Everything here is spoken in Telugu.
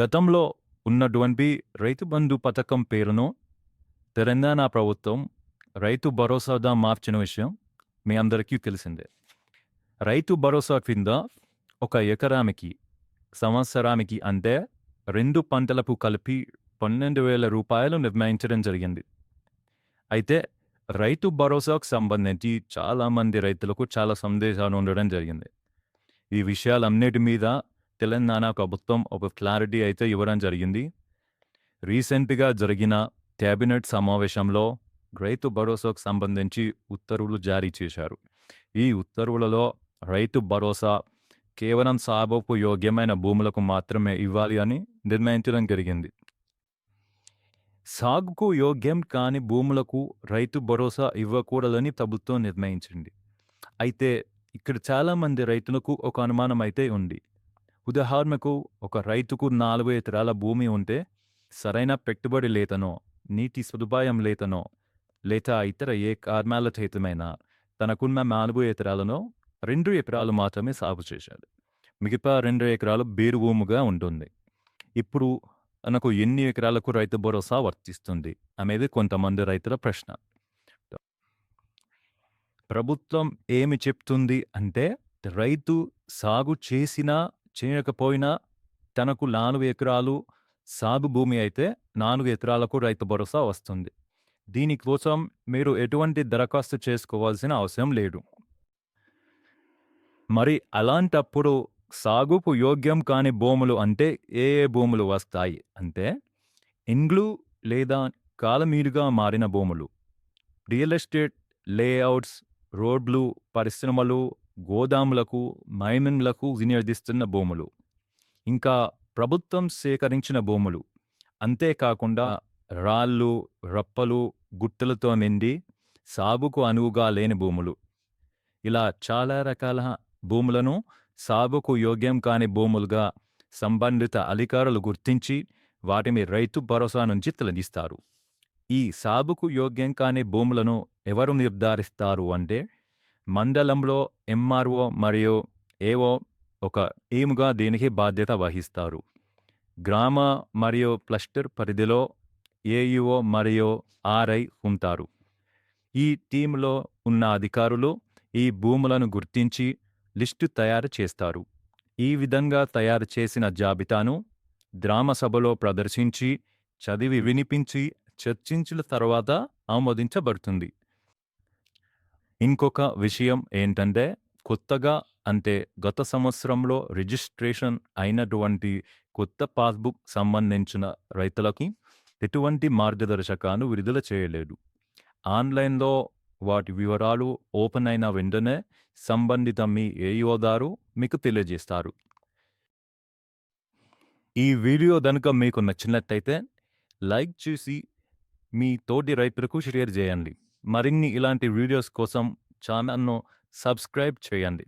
గతంలో ఉన్నటువంటి రైతు బంధు పథకం పేరును తెలంగాణ ప్రభుత్వం రైతు భరోసాగా మార్చిన విషయం మీ అందరికీ తెలిసిందే. రైతు భరోసా కింద ఒక ఎకరానికి సంవత్సరానికి అంటే రెండు పంటలకు కలిపి పన్నెండు వేల రూపాయలు నిర్ణయించడం జరిగింది. అయితే రైతు భరోసాకు సంబంధించి చాలామంది రైతులకు చాలా సందేశాలు ఉండడం జరిగింది. ఈ విషయాలన్నిటి మీద తెలంగాణ ప్రభుత్వం ఒక క్లారిటీ అయితే ఇవ్వడం జరిగింది. రీసెంట్గా జరిగిన క్యాబినెట్ సమావేశంలో రైతు భరోసాకు సంబంధించి ఉత్తర్వులు జారీ చేశారు. ఈ ఉత్తర్వులలో రైతు భరోసా కేవలం సాగుకు యోగ్యమైన భూములకు మాత్రమే ఇవ్వాలి అని నిర్ణయించడం జరిగింది. సాగుకు యోగ్యం కాని భూములకు రైతు భరోసా ఇవ్వకూడదని ప్రభుత్వం నిర్ణయించింది. అయితే ఇక్కడ చాలామంది రైతులకు ఒక అనుమానం అయితే ఉంది. ఉదాహరణకు ఒక రైతుకు నాలుగు ఎకరాల భూమి ఉంటే సరైన పెట్టుబడి లేతనో నీటి సదుపాయం లేతనో లేదా ఇతర ఏ కారణాల చేతమైనా తనకున్న నాలుగు ఎకరాలను రెండు ఎకరాలు మాత్రమే సాగు చేశాడు. మిగతా రెండు ఎకరాలు బేరు భూముగా ఉంటుంది. ఇప్పుడు తనకు ఎన్ని ఎకరాలకు రైతు భరోసా వర్తిస్తుంది అనేది కొంతమంది రైతుల ప్రశ్న. ప్రభుత్వం ఏమి చెప్తుంది అంటే రైతు సాగు చేసినా చేయకపోయినా తనకు నాలుగు ఎకరాలు సాగు భూమి అయితే నాలుగు ఎకరాలకు రైతు భరోసా వస్తుంది. దీనికోసం మీరు ఎటువంటి దరఖాస్తు చేసుకోవాల్సిన అవసరం లేదు. మరి అలాంటప్పుడు సాగుకు యోగ్యం కాని భూములు అంటే ఏ ఏ భూములు వస్తాయి? అంటే ఇండ్లు లేదా కాలమీదుగా మారిన భూములు రియల్ ఎస్టేట్ లేఅవుట్స్ రోడ్లు పరిశ్రమలు గోదాములకు మైనింగ్లకు వినియోగిస్తున్న భూములు. ఇంకా ప్రభుత్వం సేకరించిన భూములు. అంతేకాకుండా రాళ్ళు రప్పలు గుట్టలతో నిండి సాగుకు అనువుగా లేని భూములు. ఇలా చాలా రకాల భూములను సాగుకు యోగ్యం కాని భూములుగా సంబంధిత అధికారులు గుర్తించి వాటిని రైతు భరోసా నుంచి తొలగిస్తారు. ఈ సాగుకు యోగ్యం కాని భూములను ఎవరు నిర్ధారిస్తారు అంటే మండలంలో ఎంఆర్ఓ మరియు ఏవో ఒక టీముగా దీనికి బాధ్యత వహిస్తారు. గ్రామ మరియు క్లస్టర్ పరిధిలో ఏఈఓ మరియు ఆర్ఐ ఉంటారు. ఈ టీంలో ఉన్న అధికారులు ఈ భూములను గుర్తించి లిస్టు తయారు చేస్తారు. ఈ విధంగా తయారు చేసిన జాబితాను గ్రామ సభలో ప్రదర్శించి చదివి వినిపించి చర్చించిన తర్వాత ఆమోదించబడుతుంది. ఇంకొక విషయం ఏంటంటే కొత్తగా అంటే గత సంవత్సరంలో రిజిస్ట్రేషన్ అయినటువంటి కొత్త పాస్బుక్ సంబంధించిన రైతులకి ఎటువంటి మార్గదర్శకాలు విడుదల చేయలేదు. ఆన్లైన్లో వాటి వివరాలు ఓపెన్ అయిన వెంటనే సంబంధిత మీ ఏయోదారు మీకు తెలియజేస్తారు. ఈ వీడియో కనుక మీకు నచ్చినట్టయితే లైక్ చేసి మీ తోటి రైతులకు షేర్ చేయండి. మరిన్ని ఇలాంటి వీడియోస్ కోసం ఛానల్ను సబ్స్క్రైబ్ చేయండి.